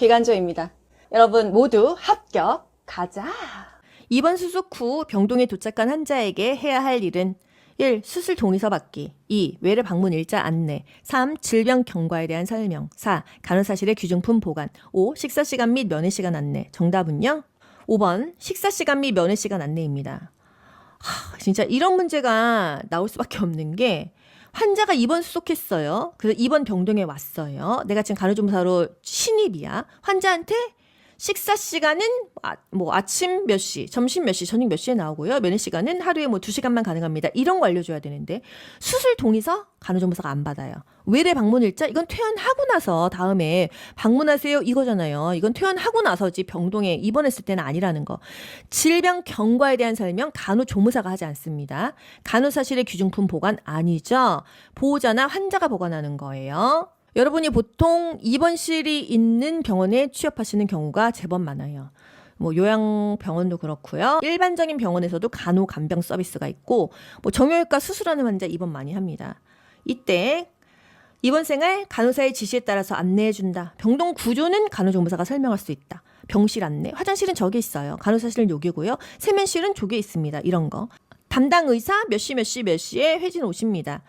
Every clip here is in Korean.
기간조입니다. 여러분 모두 합격 가자. 이번 수속 후 병동에 도착한 환자에게 해야 할 일은 1. 수술 동의서 받기 2. 외래 방문 일자 안내 3. 질병 경과에 대한 설명 4. 간호사실의 귀중품 보관 5. 식사 시간 및 면회 시간 안내 정답은요? 5번 식사 시간 및 면회 시간 안내입니다. 하, 진짜 이런 문제가 나올 수밖에 없는 게 환자가 입원 수속했어요. 그래서 입원 병동에 왔어요. 내가 지금 간호조무사로 신입이야. 환자한테 식사 시간은 아, 뭐 아침 몇 시, 점심 몇 시, 저녁 몇 시에 나오고요. 면회 시간은 하루에 뭐두 시간만 가능합니다. 이런 거 알려줘야 되는데 수술 동의서 간호조무사가 안 받아요. 외래 방문 일자 이건 퇴원하고 나서 다음에 방문하세요 이거잖아요. 이건 퇴원하고 나서지 병동에 입원했을 때는 아니라는 거. 질병 경과에 대한 설명 간호조무사가 하지 않습니다. 간호사실의 귀중품 보관 아니죠. 보호자나 환자가 보관하는 거예요. 여러분이 보통 입원실이 있는 병원에 취업하시는 경우가 제법 많아요. 뭐 요양병원도 그렇고요. 일반적인 병원에서도 간호 간병 서비스가 있고 뭐 정형외과 수술하는 환자 입원 많이 합니다. 이때 입원 생활 간호사의 지시에 따라서 안내해 준다. 병동 구조는 간호조무사가 설명할 수 있다. 병실 안내, 화장실은 저기 있어요. 간호사실은 여기고요. 세면실은 저기 있습니다. 이런 거. 담당 의사 몇 시 몇 시 몇 시에 회진 오십니다.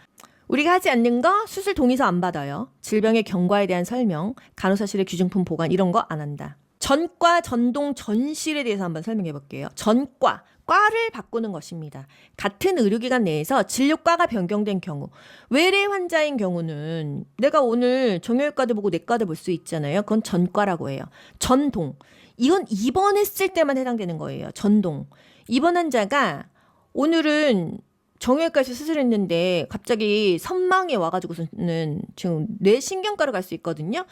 우리가 하지 않는 거 수술 동의서 안 받아요. 질병의 경과에 대한 설명, 간호사실의 귀중품 보관 이런 거 안 한다. 전과, 전동, 전실에 대해서 한번 설명해 볼게요. 전과, 과를 바꾸는 것입니다. 같은 의료기관 내에서 진료과가 변경된 경우, 외래 환자인 경우는 내가 오늘 정형외과도 보고 내과도 볼 수 있잖아요. 그건 전과라고 해요. 전동, 이건 입원했을 때만 해당되는 거예요. 전동. 입원 환자가 오늘은 정형외과에서 수술했는데 갑자기 선망에 와가지고서는 지금 뇌신경과로 갈 수 있거든요.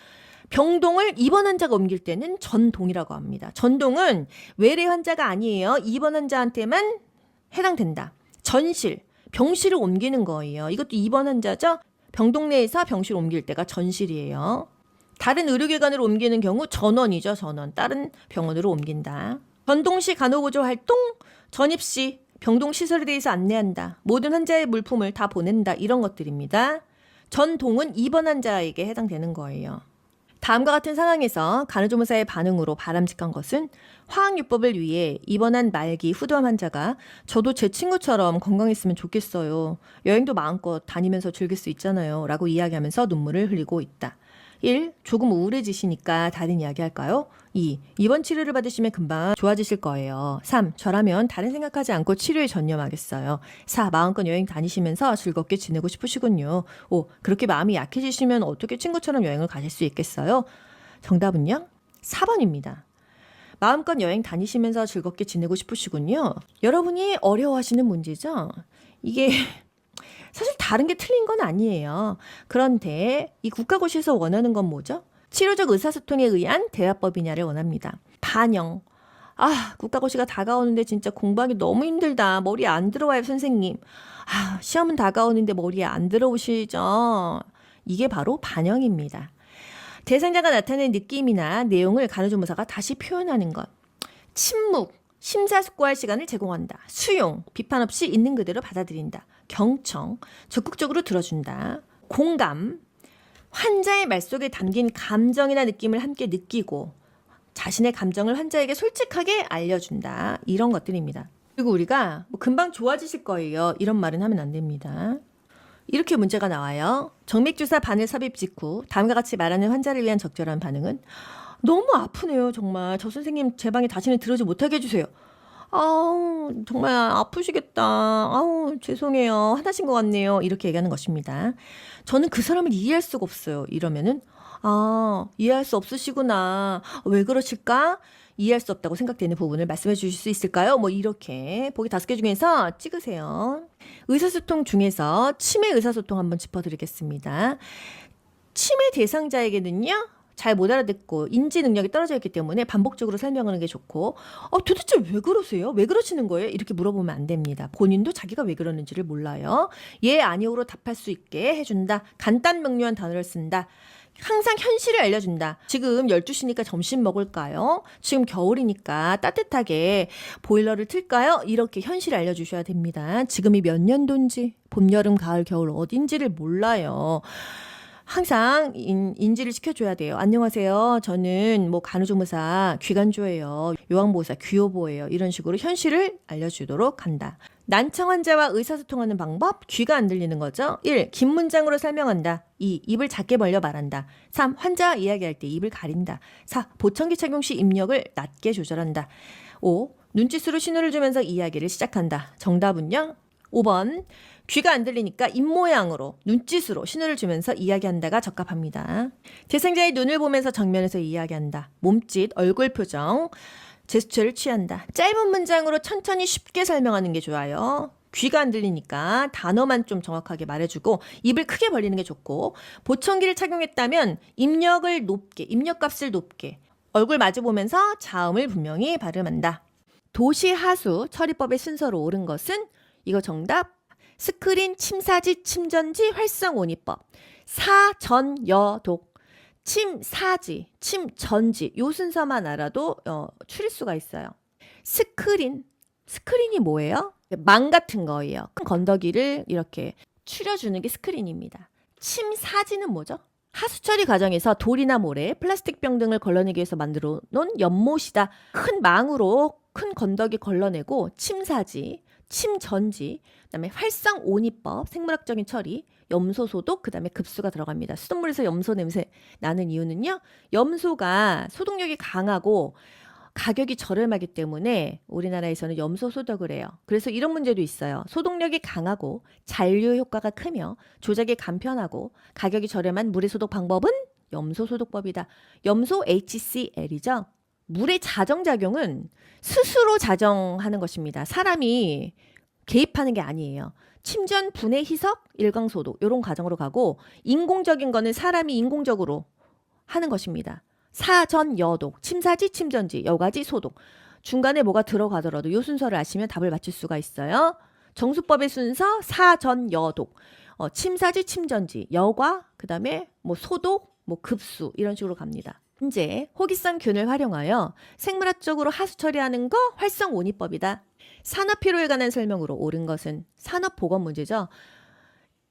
병동을 입원 환자가 옮길 때는 전동이라고 합니다. 전동은 외래 환자가 아니에요. 입원 환자한테만 해당된다. 전실, 병실을 옮기는 거예요. 이것도 입원 환자죠. 병동 내에서 병실 옮길 때가 전실이에요. 다른 의료기관으로 옮기는 경우 전원이죠. 전원. 다른 병원으로 옮긴다. 전동시 간호보조 활동, 전입시, 병동 시설에 대해서 안내한다. 모든 환자의 물품을 다 보낸다. 이런 것들입니다. 전동은 입원 환자에게 해당되는 거예요. 다음과 같은 상황에서 간호조무사의 반응으로 바람직한 것은 화학요법을 위해 입원한 말기 후두암 환자가 저도 제 친구처럼 건강했으면 좋겠어요. 여행도 마음껏 다니면서 즐길 수 있잖아요. 라고 이야기하면서 눈물을 흘리고 있다. 1. 조금 우울해지시니까 다른 이야기 할까요? 2. 입원 치료를 받으시면 금방 좋아지실 거예요. 3. 저라면 다른 생각하지 않고 치료에 전념하겠어요. 4. 마음껏 여행 다니시면서 즐겁게 지내고 싶으시군요. 5. 그렇게 마음이 약해지시면 어떻게 친구처럼 여행을 가실 수 있겠어요? 정답은요? 4번입니다. 마음껏 여행 다니시면서 즐겁게 지내고 싶으시군요. 여러분이 어려워하시는 문제죠? 이게 사실 다른 게 틀린 건 아니에요. 그런데 이 국가고시에서 원하는 건 뭐죠? 치료적 의사소통에 의한 대화법이냐를 원합니다. 반영. 아, 국가고시가 다가오는데 진짜 공부하기 너무 힘들다. 머리 안 들어와요, 선생님. 아, 시험은 다가오는데 머리에 안 들어오시죠? 이게 바로 반영입니다. 대상자가 나타낸 느낌이나 내용을 간호조무사가 다시 표현하는 것. 침묵, 심사숙고할 시간을 제공한다. 수용, 비판 없이 있는 그대로 받아들인다. 경청, 적극적으로 들어준다. 공감, 환자의 말 속에 담긴 감정이나 느낌을 함께 느끼고 자신의 감정을 환자에게 솔직하게 알려준다. 이런 것들입니다. 그리고 우리가 뭐 금방 좋아지실 거예요. 이런 말은 하면 안 됩니다. 이렇게 문제가 나와요. 정맥주사 바늘 삽입 직후 다음과 같이 말하는 환자를 위한 적절한 반응은 너무 아프네요, 정말. 저 선생님 제 방에 다시는 들어오지 못하게 해주세요. 아우, 정말 아프시겠다. 아우, 죄송해요. 화나신 것 같네요. 이렇게 얘기하는 것입니다. 저는 그 사람을 이해할 수가 없어요. 이러면은, 아, 이해할 수 없으시구나. 왜 그러실까? 이해할 수 없다고 생각되는 부분을 말씀해 주실 수 있을까요? 뭐 이렇게 보기 다섯 개 중에서 찍으세요. 의사소통 중에서 치매 의사소통 한번 짚어드리겠습니다. 치매 대상자에게는요. 잘 못 알아듣고 인지 능력이 떨어져 있기 때문에 반복적으로 설명하는 게 좋고 어 도대체 왜 그러세요? 왜 그러시는 거예요? 이렇게 물어보면 안 됩니다. 본인도 자기가 왜 그러는지를 몰라요. 예 아니오로 답할 수 있게 해준다. 간단 명료한 단어를 쓴다. 항상 현실을 알려준다. 지금 12시니까 점심 먹을까요? 지금 겨울이니까 따뜻하게 보일러를 틀까요? 이렇게 현실을 알려주셔야 됩니다. 지금이 몇 년도인지, 봄, 여름, 가을, 겨울 어딘지를 몰라요. 항상 인, 인지를 시켜줘야 돼요. 안녕하세요. 저는 뭐 간호조무사 귀간조예요. 요양보호사 귀요보예요. 이런 식으로 현실을 알려주도록 한다. 난청 환자와 의사소통하는 방법, 귀가 안 들리는 거죠. 1. 긴 문장으로 설명한다. 2. 입을 작게 벌려 말한다. 3. 환자와 이야기할 때 입을 가린다. 4. 보청기 착용 시 입력을 낮게 조절한다. 5. 눈짓으로 신호를 주면서 이야기를 시작한다. 정답은요? 5번. 귀가 안 들리니까 입모양으로 눈짓으로 신호를 주면서 이야기한다가 적합합니다. 재생자의 눈을 보면서 정면에서 이야기한다. 몸짓, 얼굴 표정, 제스처를 취한다. 짧은 문장으로 천천히 쉽게 설명하는 게 좋아요. 귀가 안 들리니까 단어만 좀 정확하게 말해주고 입을 크게 벌리는 게 좋고 보청기를 착용했다면 입력을 높게, 입력값을 높게 얼굴 마주 보면서 자음을 분명히 발음한다. 도시 하수 처리법의 순서로 옳은 것은 이거 정답 스크린 침사지 침전지 활성온이법 사전여독 침사지 침전지 요 순서만 알아도 어, 추릴 수가 있어요. 스크린 스크린이 뭐예요? 망 같은 거예요. 큰 건더기를 이렇게 추려주는 게 스크린입니다. 침사지는 뭐죠? 하수 처리 과정에서 돌이나 모래, 플라스틱 병 등을 걸러내기 위해서 만들어 놓은 연못이다. 큰 망으로 큰 건더기 걸러내고 침사지, 침전지, 그다음에 활성 온이법, 생물학적인 처리, 염소 소독, 그다음에 급수가 들어갑니다. 수돗물에서 염소 냄새 나는 이유는요. 염소가 소독력이 강하고 가격이 저렴하기 때문에 우리나라에서는 염소 소독을 해요. 그래서 이런 문제도 있어요. 소독력이 강하고 잔류 효과가 크며 조작이 간편하고 가격이 저렴한 물의 소독 방법은 염소 소독법이다. 염소 HCl이죠. 물의 자정 작용은 스스로 자정하는 것입니다. 사람이 개입하는 게 아니에요. 침전, 분해, 희석, 일광 소독 이런 과정으로 가고 인공적인 거는 사람이 인공적으로 하는 것입니다. 사전 여독, 침사지, 침전지, 여가지, 소독. 중간에 뭐가 들어가더라도 요 순서를 아시면 답을 맞출 수가 있어요. 정수법의 순서 사전 여독, 어, 침사지, 침전지, 여과, 그다음에 뭐 소독, 뭐 급수 이런 식으로 갑니다. 현재 호기성 균을 활용하여 생물학적으로 하수 처리하는 거 활성 온이법이다. 산업 피로에 관한 설명으로 옳은 것은 산업 보건 문제죠.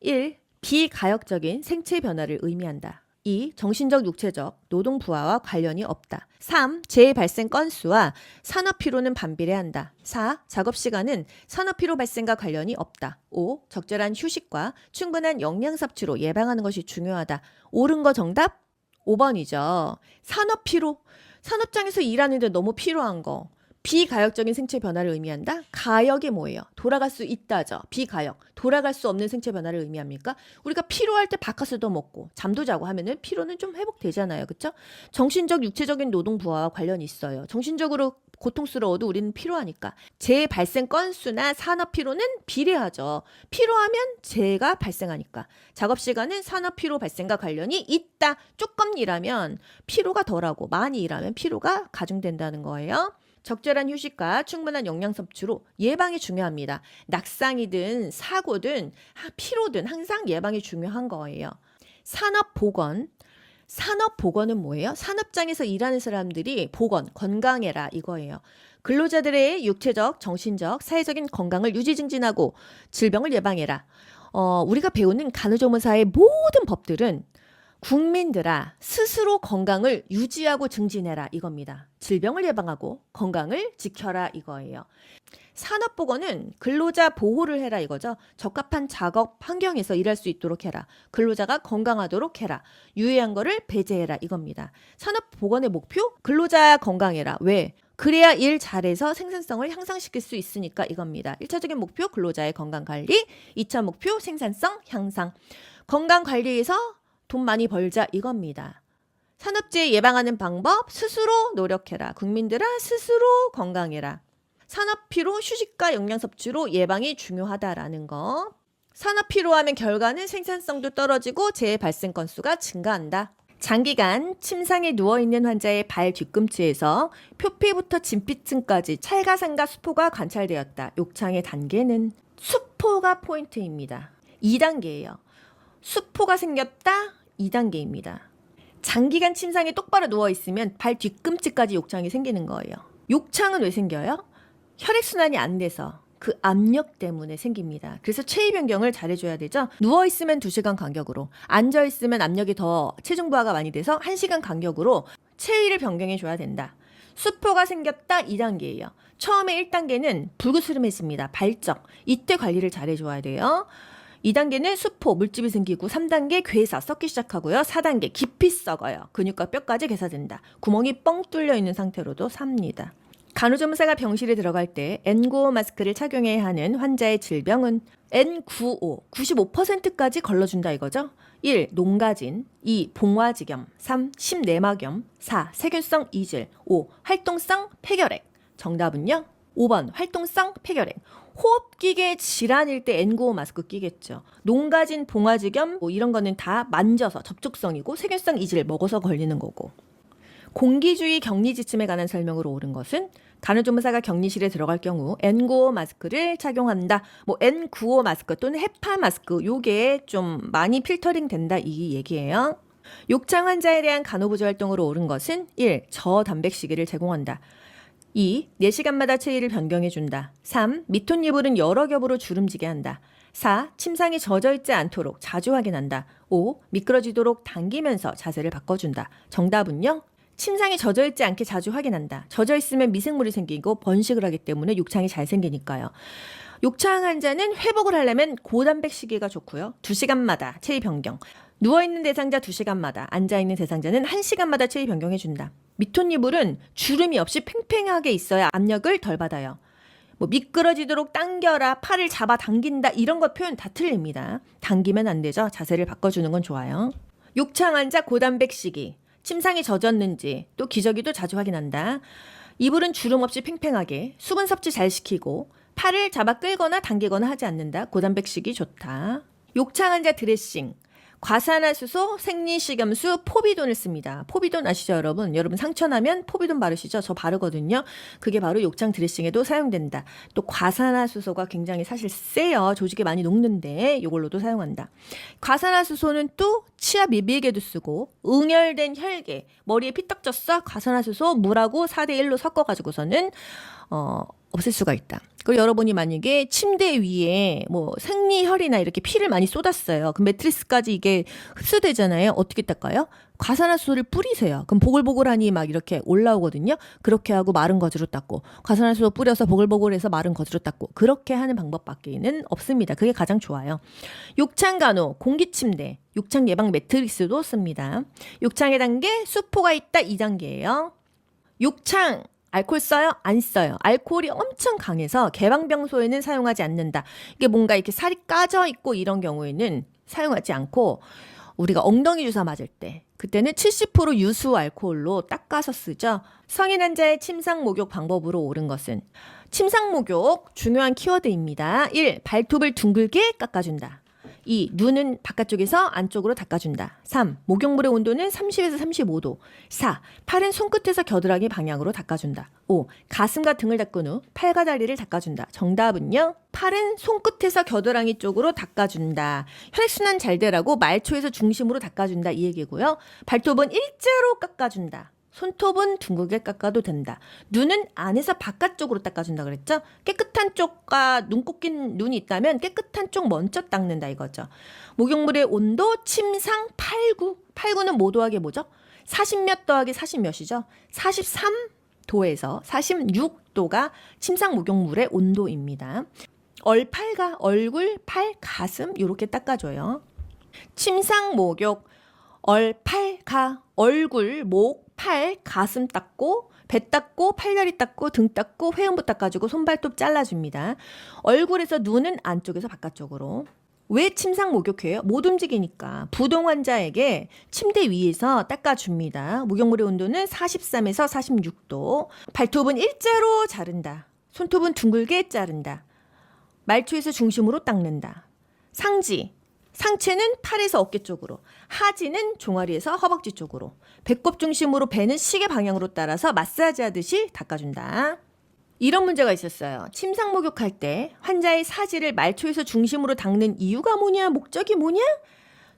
1. 비가역적인 생체 변화를 의미한다. 2. 정신적, 육체적, 노동 부하와 관련이 없다. 3. 재해 발생 건수와 산업 피로는 반비례한다. 4. 작업 시간은 산업 피로 발생과 관련이 없다. 5. 적절한 휴식과 충분한 영양 섭취로 예방하는 것이 중요하다. 옳은 거 정답 5번이죠. 산업 피로. 산업장에서 일하는데 너무 필요한 거. 비가역적인 생체 변화를 의미한다? 가역이 뭐예요? 돌아갈 수 있다죠. 비가역. 돌아갈 수 없는 생체 변화를 의미합니까? 우리가 피로할 때 바카스도 먹고 잠도 자고 하면은 피로는 좀 회복되잖아요. 그쵸? 정신적, 육체적인 노동 부하와 관련이 있어요. 정신적으로 고통스러워도 우리는 피로하니까. 재해 발생 건수나 산업 피로는 비례하죠. 피로하면 재해가 발생하니까. 작업 시간은 산업 피로 발생과 관련이 있다. 조금 일하면 피로가 덜하고 많이 일하면 피로가 가중된다는 거예요. 적절한 휴식과 충분한 영양 섭취로 예방이 중요합니다. 낙상이든 사고든 하- 피로든 항상 예방이 중요한 거예요. 산업 보건 산업 보건은 뭐예요? 산업장에서 일하는 사람들이 보건, 건강해라 이거예요. 근로자들의 육체적, 정신적, 사회적인 건강을 유지 증진하고 질병을 예방해라. 어, 우리가 배우는 간호조무사의 모든 법들은 국민들아 스스로 건강을 유지하고 증진해라 이겁니다. 질병을 예방하고 건강을 지켜라 이거예요. 산업보건은 근로자 보호를 해라 이거죠. 적합한 작업 환경에서 일할 수 있도록 해라. 근로자가 건강하도록 해라. 유해한 거를 배제해라 이겁니다. 산업보건의 목표 근로자 건강해라. 왜? 그래야 일 잘해서 생산성을 향상시킬 수 있으니까 이겁니다. 1차적인 목표 근로자의 건강 관리, 2차 목표 생산성 향상. 건강 관리에서 돈 많이 벌자 이겁니다. 산업재해 예방하는 방법 스스로 노력해라. 국민들아 스스로 건강해라. 산업 피로 휴식과 영양 섭취로 예방이 중요하다라는 거. 산업 피로하면 결과는 생산성도 떨어지고 재해 발생 건수가 증가한다. 장기간 침상에 누워 있는 환자의 발 뒤꿈치에서 표피부터 진피층까지 찰가상과 수포가 관찰되었다. 욕창의 단계는 수포가 포인트입니다. 2단계예요. 수포가 생겼다. 2단계입니다. 장기간 침상에 똑바로 누워 있으면 발 뒤꿈치까지 욕창이 생기는 거예요. 욕창은 왜 생겨요? 혈액순환이 안 돼서 그 압력 때문에 생깁니다. 그래서 체위 변경을 잘해줘야 되죠. 누워 있으면 2시간 간격으로, 앉아 있으면 압력이 더 체중 부하가 많이 돼서 1시간 간격으로 체위를 변경해줘야 된다. 수포가 생겼다 2단계예요. 처음에 1단계는 불구스름해집니다. 발적. 이때 관리를 잘해줘야 돼요. 2단계는 수포, 물집이 생기고 3단계 괴사, 썩기 시작하고요. 4단계 깊이 썩어요. 근육과 뼈까지 괴사된다. 구멍이 뻥 뚫려 있는 상태로도 삽니다. 간호조무사가 병실에 들어갈 때 N95 마스크를 착용해야 하는 환자의 질병은 N95, 95%까지 걸러준다 이거죠. 1. 농가진 2. 봉화지겸 3. 심내막염 4. 세균성 이질 5. 활동성 폐결핵 정답은요? 5번 활동성 폐결핵 호흡기계 질환일 때 N95 마스크 끼겠죠. 농가진 봉화지겸 뭐 이런 거는 다 만져서 접촉성이고 세균성 이질 먹어서 걸리는 거고 공기주의 격리 지침에 관한 설명으로 옳은 것은 간호조무사가 격리실에 들어갈 경우 N95 마스크를 착용한다. 뭐 N95 마스크 또는 헤파 마스크 요게 좀 많이 필터링 된다 이 얘기예요. 욕창 환자에 대한 간호부조 활동으로 옳은 것은 1. 저단백 시계를 제공한다. 2. 4시간마다 체위를 변경해 준다. 3. 밑톤 이불은 여러 겹으로 주름지게 한다. 4. 침상이 젖어 있지 않도록 자주 확인한다. 5. 미끄러지도록 당기면서 자세를 바꿔준다. 정답은요? 침상이 젖어 있지 않게 자주 확인한다. 젖어 있으면 미생물이 생기고 번식을 하기 때문에 욕창이 잘 생기니까요. 욕창 환자는 회복을 하려면 고단백 시계가 좋고요. 2시간마다 체위 변경. 누워 있는 대상자 2시간마다, 앉아 있는 대상자는 1시간마다 체위 변경해 준다. 미톤이불은 주름이 없이 팽팽하게 있어야 압력을 덜 받아요. 뭐 미끄러지도록 당겨라, 팔을 잡아 당긴다 이런 거 표현 다 틀립니다. 당기면 안 되죠. 자세를 바꿔주는 건 좋아요. 욕창 환자 고단백 시기. 침상이 젖었는지 또 기저귀도 자주 확인한다. 이불은 주름 없이 팽팽하게 수분 섭취 잘 시키고 팔을 잡아 끌거나 당기거나 하지 않는다. 고단백 식이 좋다. 욕창 환자 드레싱. 과산화수소, 생리식염수, 포비돈을 씁니다. 포비돈 아시죠, 여러분? 여러분 상처나면 포비돈 바르시죠? 저 바르거든요. 그게 바로 욕창 드레싱에도 사용된다. 또 과산화수소가 굉장히 사실 세요. 조직에 많이 녹는데 이걸로도 사용한다. 과산화수소는 또 치아 미비에게도 쓰고 응혈된 혈계, 머리에 피떡 졌어? 과산화수소 물하고 4대 1로 섞어 가지고서는 어 없앨 수가 있다. 그리고 여러분이 만약에 침대 위에 뭐 생리혈이나 이렇게 피를 많이 쏟았어요. 그 매트리스까지 이게 흡수되잖아요. 어떻게 닦아요? 과산화수소를 뿌리세요. 그럼 보글보글하니 막 이렇게 올라오거든요. 그렇게 하고 마른 거즈로 닦고 과산화수소 뿌려서 보글보글해서 마른 거즈로 닦고 그렇게 하는 방법밖에는 없습니다. 그게 가장 좋아요. 욕창 간호, 공기 침대, 욕창 예방 매트리스도 씁니다. 욕창의 단계 수포가 있다 2단계예요. 욕창 알코올 써요? 안 써요. 알코올이 엄청 강해서 개방병소에는 사용하지 않는다. 이게 뭔가 이렇게 살이 까져 있고 이런 경우에는 사용하지 않고 우리가 엉덩이 주사 맞을 때 그때는 70% 유수 알코올로 닦아서 쓰죠. 성인 환자의 침상 목욕 방법으로 옳은 것은 침상 목욕 중요한 키워드입니다. 1. 발톱을 둥글게 깎아준다. 2. 눈은 바깥쪽에서 안쪽으로 닦아준다. 3. 목욕물의 온도는 30에서 35도. 4. 팔은 손끝에서 겨드랑이 방향으로 닦아준다. 5. 가슴과 등을 닦은 후 팔과 다리를 닦아준다. 정답은요? 팔은 손끝에서 겨드랑이 쪽으로 닦아준다. 혈액순환 잘 되라고 말초에서 중심으로 닦아준다. 이 얘기고요. 발톱은 일자로 깎아준다. 손톱은 둥글게 깎아도 된다. 눈은 안에서 바깥쪽으로 닦아준다 그랬죠? 깨끗한 쪽과 눈 꽂힌 눈이 있다면 깨끗한 쪽 먼저 닦는다 이거죠. 목욕물의 온도 침상 89. 89는 뭐 더하기 뭐죠? 40몇 더하기 40몇이죠? 43도에서 46도가 침상 목욕물의 온도입니다. 얼팔과 얼굴, 팔, 가슴 이렇게 닦아줘요. 침상 목욕 얼, 팔, 가, 얼굴, 목, 팔, 가슴 닦고 배 닦고 팔다리 닦고 등 닦고 회음부 닦아주고 손발톱 잘라줍니다. 얼굴에서 눈은 안쪽에서 바깥쪽으로. 왜 침상 목욕해요? 못 움직이니까 부동 환자에게 침대 위에서 닦아줍니다. 목욕물의 온도는 43에서 46도. 발톱은 일자로 자른다. 손톱은 둥글게 자른다. 말초에서 중심으로 닦는다. 상지. 상체는 팔에서 어깨 쪽으로, 하지는 종아리에서 허벅지 쪽으로, 배꼽 중심으로 배는 시계 방향으로 따라서 마사지 하듯이 닦아준다. 이런 문제가 있었어요. 침상 목욕할 때 환자의 사지를 말초에서 중심으로 닦는 이유가 뭐냐, 목적이 뭐냐?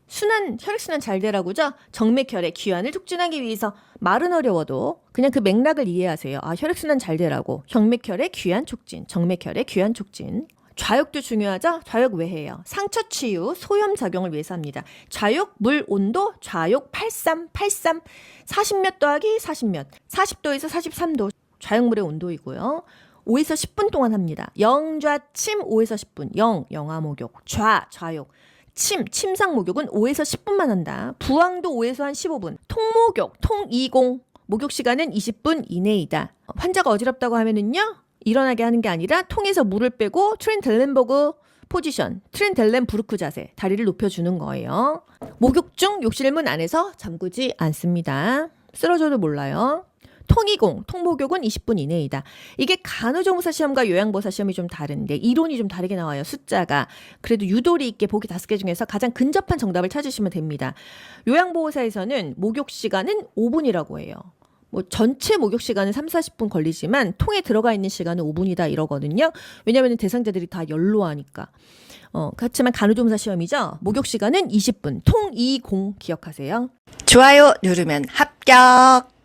순환 혈액순환 잘 되라고죠. 정맥혈의 귀환을 촉진하기 위해서 말은 어려워도 그냥 그 맥락을 이해하세요. 아 혈액순환 잘 되라고 정맥혈의 귀환 촉진, 정맥혈의 귀환 촉진. 좌욕도 중요하죠. 좌욕 왜 해요? 상처 치유, 소염 작용을 위해서 합니다. 좌욕 물 온도, 좌욕 83, 83, 40몇 더하기 40몇, 40도에서 43도 좌욕물의 온도이고요. 5에서 10분 동안 합니다. 영좌침 5에서 10분, 영 영아 목욕, 좌 좌욕. 침, 침상 목욕은 5에서 10분만 한다. 부항도 5에서 한 15분. 통목욕, 통이공. 목욕 시간은 20분 이내이다. 환자가 어지럽다고 하면은요. 일어나게 하는 게 아니라 통에서 물을 빼고 트렌델렌버그 포지션, 트렌델렌 부르크 자세, 다리를 높여주는 거예요. 목욕 중 욕실문 안에서 잠그지 않습니다. 쓰러져도 몰라요. 통이공, 통목욕은 20분 이내이다. 이게 간호조무사 시험과 요양보사 시험이 좀 다른데 이론이 좀 다르게 나와요. 숫자가. 그래도 유도리 있게 보기 다섯 개 중에서 가장 근접한 정답을 찾으시면 됩니다. 요양보호사에서는 목욕 시간은 5분이라고 해요. 뭐 전체 목욕 시간은 3, 40분 걸리지만 통에 들어가 있는 시간은 5분이다 이러거든요. 왜냐하면 대상자들이 다 연로하니까. 어, 그렇지만 간호조무사 시험이죠. 목욕 시간은 20분. 통 20 기억하세요. 좋아요 누르면 합격.